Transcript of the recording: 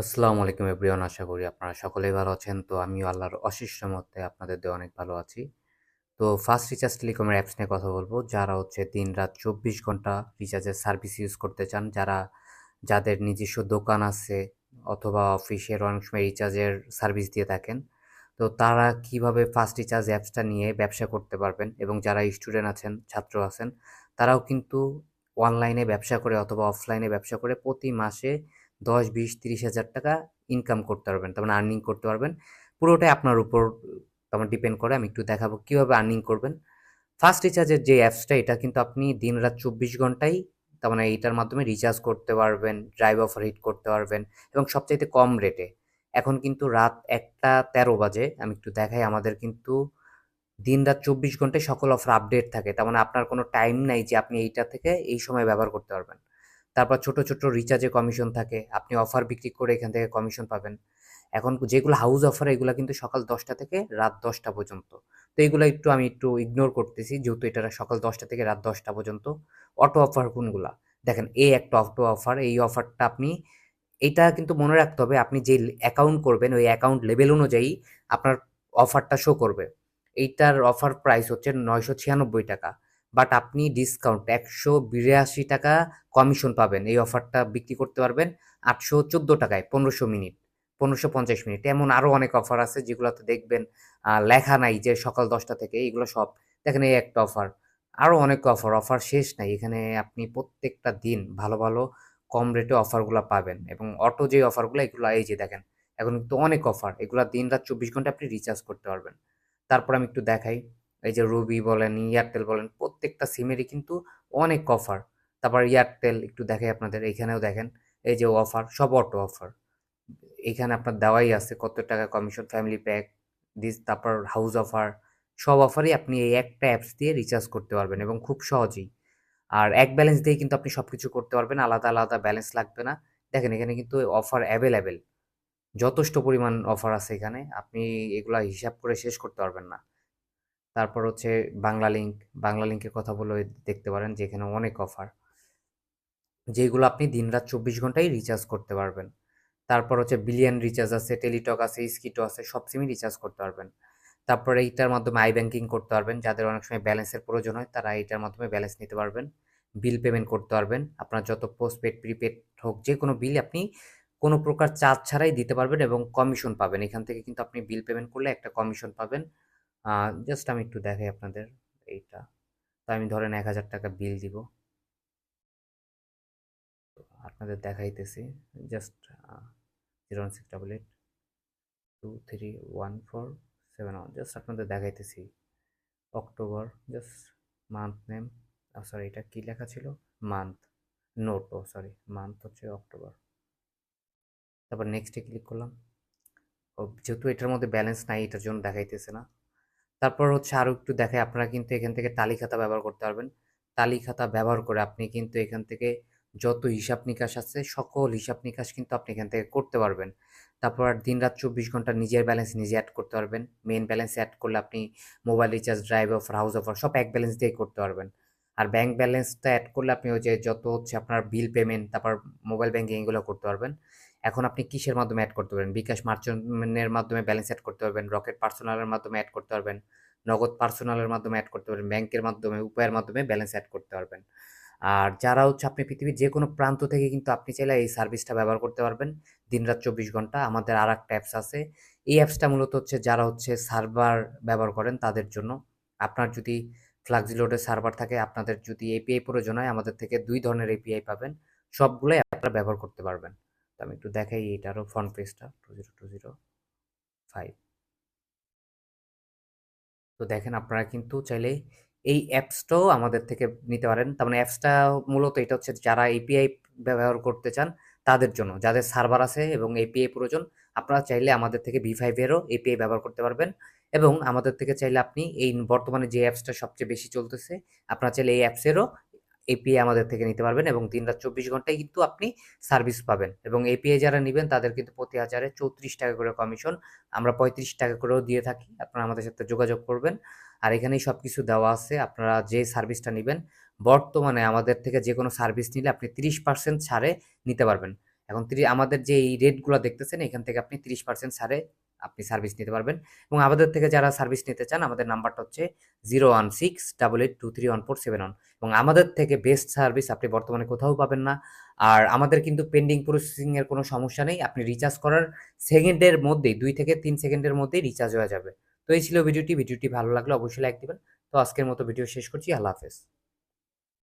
আসসালামু আলাইকুম এভরিওয়ান, আশা করি আপনারা সকলেই ভালো আছেন। তো আমিও আল্লাহর অশেষ মতে আপনাদের দিয়ে অনেক ভালো আছি। তো ফার্স্ট রিচার্জ টেলিকমের অ্যাপস নিয়ে কথা বলব। যারা হচ্ছে দিন রাত চব্বিশ ঘণ্টা রিচার্জের সার্ভিস ইউজ করতে চান, যারা যাদের নিজস্ব দোকান আছে অথবা অফিসের অনেক সময় রিচার্জের সার্ভিস দিয়ে থাকেন, তো তারা কীভাবে ফার্স্ট রিচার্জ অ্যাপসটা নিয়ে ব্যবসা করতে পারবেন এবং যারা স্টুডেন্ট আছেন, ছাত্র আছেন, তারাও কিন্তু অনলাইনে ব্যবসা করে অথবা অফলাইনে ব্যবসা করে প্রতি মাসে দশ, বিশ, তিরিশ হাজার টাকা ইনকাম করতে পারবেন, তার মানে আর্নিং করতে পারবেন। পুরোটাই আপনার উপর তেমন ডিপেন্ড করে, আমি একটু দেখাবো কীভাবে আর্নিং করবেন। ফার্স্ট রিচার্জের যে অ্যাপসটা এটা কিন্তু আপনি দিন রাত চব্বিশ ঘন্টাই, তার মানে এইটার মাধ্যমে রিচার্জ করতে পারবেন ড্রাইভ অফার হিট করতে পারবেন, এবং সবচাইতে কম রেটে এখন কিন্তু রাত একটা তেরো বাজে, আমি একটু দেখাই, আমাদের কিন্তু দিন রাত চব্বিশ ঘন্টায় সকল অফার আপডেট থাকে, তার মানে আপনার কোনো টাইম নাই যে আপনি এইটা থেকে এই সময় ব্যবহার করতে পারবেন। তারপর ছোট ছোট রিচার্জে কমিশন থাকে। আপনি অফার বিক্রি করে এখান থেকে কমিশন পাবেন। এখন যেগুলো হাউস অফার এগুলো কিন্তু সকাল দশটা থেকে রাত দশটা পর্যন্ত। তো এগুলো একটু আমি একটু ইগনোর করতেছি, যেহেতু এটা সকাল দশটা থেকে রাত দশটা পর্যন্ত। অটো অফার কোনগুলা? দেখেন, এই একটা অটো অফার এই অফারটা আপনি, এটা কিন্তু মনে রাখতে হবে, আপনি যে অ্যাকাউন্ট করবেন, ওই অ্যাকাউন্ট লেভেল অনুযায়ী আপনার অফারটা শো করবে। এইটার অফার প্রাইস হচ্ছে নয়শো ছিয়ানব্বই টাকা। বাট আপনি ডিসকাউন্ট একশো বিরাশি টাকা কমিশন পাবেন। এই অফারটা বিক্রি করতে পারবেন আটশো চোদ্দ টাকায়, পনেরোশো মিনিট, পনেরোশো পঞ্চাশ মিনিট। এমন আরও অনেক অফার আছে যেগুলোতে দেখবেন লেখা নাই যে সকাল দশটা থেকে এইগুলো সব দেখেন এই একটা অফার আরও অনেক অফার অফার শেষ নাই। এখানে আপনি প্রত্যেকটা দিন ভালো ভালো, কম রেটে অফারগুলো পাবেন এবং অটো যে অফারগুলো এগুলো এই যে দেখেন, এখন কিন্তু অনেক অফার এগুলো দিন রাত চব্বিশ ঘণ্টা আপনি রিচার্জ করতে পারবেন। তারপর আমি একটু দেখাই, এই যে রুবি বলেন এয়ারটেল বলেন প্রত্যেকটা সিমেরই কিন্তু অনেক অফার তারপর এয়ারটেল একটু দেখাই আপনাদের এইখানেও দেখেন, এই যে অফার সব অটো অফার এখানে আপনার দেওয়াই আছে, কত টাকা কমিশন ফ্যামিলি প্যাক দিস তারপর হাউস অফার সব অফারই আপনি এই একটা অ্যাপস দিয়ে রিচার্জ করতে পারবেন এবং খুব সহজেই। আর এক ব্যালেন্স দিয়ে কিন্তু আপনি সব কিছু করতে পারবেন, আলাদা আলাদা ব্যালেন্স লাগবে না। দেখেন, এখানে কিন্তু অফার অ্যাভেলেবেল যথেষ্ট পরিমাণ অফার আছে এখানে, আপনি এগুলা হিসাব করে শেষ করতে পারবেন না। তারপর হচ্ছে বাংলা লিঙ্ক বাংলা লিঙ্কের কথা বলে দেখতে পারেন যেখানে অনেক অফার যেগুলো আপনি দিন রাত চব্বিশ ঘন্টায় রিচার্জ করতে পারবেন। তারপর হচ্ছে বিলিয়ন রিচার্জ আছে টেলিটক আছে স্কিটো আছে, সব সিমই রিচার্জ করতে পারবেন। তারপরে এইটার মাধ্যমে আই ব্যাঙ্কিং করতে পারবেন, যাদের অনেক সময় ব্যালেন্সের প্রয়োজন হয় তারা এইটার মাধ্যমে ব্যালেন্স নিতে পারবেন। বিল পেমেন্ট করতে পারবেন, আপনার যত পোস্টপেড প্রিপেড হোক, যে কোনো বিল আপনি কোনো প্রকার চার্জ ছাড়াই দিতে পারবেন এবং কমিশন পাবেন। এখান থেকে কিন্তু আপনি বিল পেমেন্ট করলে একটা কমিশন পাবেন। জাস্ট আমি একটু দেখাই আপনাদের এইটা। তো আমি ধরেন এক হাজার টাকা বিল দিব। আপনাদের দেখাইতেছি। Just zero one six double eight two three one four seven one just আপনাদের দেখাইতেছি। October just month name sorry এটা কী লেখা ছিল? মান্থ নোট ও সরি মান্থ হচ্ছে অক্টোবর তারপর নেক্সটে ক্লিক করলাম। যেহেতু এটার মধ্যে ব্যালেন্স নাই, এটার জন্য দেখাইতেছে না। তারপর হচ্ছে আরও একটু দেখে আপনারা কিন্তু এখান থেকে তালি খাতা ব্যবহার করতে পারবেন। তালি খাতা ব্যবহার করে আপনি কিন্তু এখান থেকে যত হিসাব নিকাশ আছে, সকল হিসাব নিকাশ কিন্তু আপনি এখান থেকে করতে পারবেন। তারপর দিন রাত চব্বিশ ঘণ্টা নিজের ব্যালেন্স নিজে অ্যাড করতে পারবেন। মেন ব্যালেন্স অ্যাড করলে আপনি mobile recharge drive offer house offer সব এক ব্যালেন্স দিয়ে করতে পারবেন। আর ব্যাংক ব্যালেন্সটা অ্যাড করলে আপনি ওই যে যত হচ্ছে আপনার বিল পেমেন্ট তারপর মোবাইল ব্যাঙ্কিং এগুলো করতে পারবেন। এখন আপনি কিসের মাধ্যমে অ্যাড করতে পারবেন? বিকাশ মার্চেন্টের মাধ্যমে ব্যালেন্স অ্যাড করতে পারবেন রকেট পার্সোনালের মাধ্যমে অ্যাড করতে পারবেন, নগদ পার্সোনালের মাধ্যমে অ্যাড করতে পারবেন ব্যাংকের মাধ্যমে, উপায়ের মাধ্যমে ব্যালেন্স অ্যাড করতে পারবেন। আর যারা হচ্ছে আপনি পৃথিবীর যে কোনো প্রান্ত থেকে কিন্তু আপনি চাইলে এই সার্ভিসটা ব্যবহার করতে পারবেন। দিনরাত চব্বিশ ঘণ্টা, আমাদের আর একটা অ্যাপস আছে। এই অ্যাপসটা মূলত হচ্ছে যারা হচ্ছে সার্ভার ব্যবহার করেন তাদের জন্য। আপনার যদি ফ্লাক্সিলোডের সার্ভার থাকে, আপনাদের যদি এপিআই প্রয়োজন হয়, আমাদের থেকে দুই ধরনের এপিআই পাবেন। সবগুলোই আপনারা ব্যবহার করতে পারবেন। তো আমি একটু দেখাই এটারও ফ্রন্ট পেজটা two zero two zero five তো দেখেন আপনারা কিন্তু চাইলে এই অ্যাপসটাও আমাদের থেকে নিতে পারেন। তার মানে অ্যাপসটা মূলত এটা হচ্ছে যারা এপিআই ব্যবহার করতে চান, তাদের জন্য। যাদের সার্ভার আছে এবং এপিআই প্রয়োজন, আপনারা চাইলে আমাদের থেকে ভি ফাইভেরও এপিআই ব্যবহার করতে পারবেন। এবং আমাদের থেকে চাইলে আপনি এই বর্তমানে যে অ্যাপসটা সবচেয়ে বেশি চলতেছে, আপনারা চাইলে এই অ্যাপসেরও এপিআই আমাদের থেকে নিতে পারবেন এবং দিন রাত চব্বিশ ঘন্টায় কিন্তু আপনি সার্ভিস পাবেন এবং এপিআই যারা নেবেন তাদের কিন্তু প্রতি হাজারে চৌত্রিশ টাকা করে কমিশন আমরা পঁয়ত্রিশ টাকা করেও দিয়ে থাকি, আপনারা আমাদের সাথে যোগাযোগ করবেন। আর এখানেই সব কিছু দেওয়া আছে, আপনারা যে সার্ভিসটা নেবেন, বর্তমানে আমাদের থেকে যে কোনো সার্ভিস নিলে আপনি তিরিশ পার্সেন্ট ছাড়ে নিতে পারবেন। এখন আমাদের যে এই রেটগুলো দেখতেছেন, এখান থেকে আপনি তিরিশ পার্সেন্ট ছাড়ে আপনি সার্ভিস নিতে পারবেন। এবং আমাদের থেকে যারা সার্ভিস নিতে চান, আমাদের নাম্বারটা হচ্ছে zero one six double eight two three one four seven one এবং আমাদের থেকে বেস্ট সার্ভিস আপনি বর্তমানে কোথাও পাবেন না। আর আমাদের কিন্তু পেন্ডিং প্রসেসিংয়ের কোনো সমস্যা নেই। আপনি রিচার্জ করার সেকেন্ডের মধ্যেই, দুই থেকে তিন সেকেন্ডের মধ্যেই রিচার্জ হয়ে যাবে। তো এই ছিল ভিডিওটি। ভিডিওটি ভালো লাগলে অবশ্যই লাইক দিবেন। তো আজকের মতো ভিডিও শেষ করছি। আল্লাহ হাফেজ।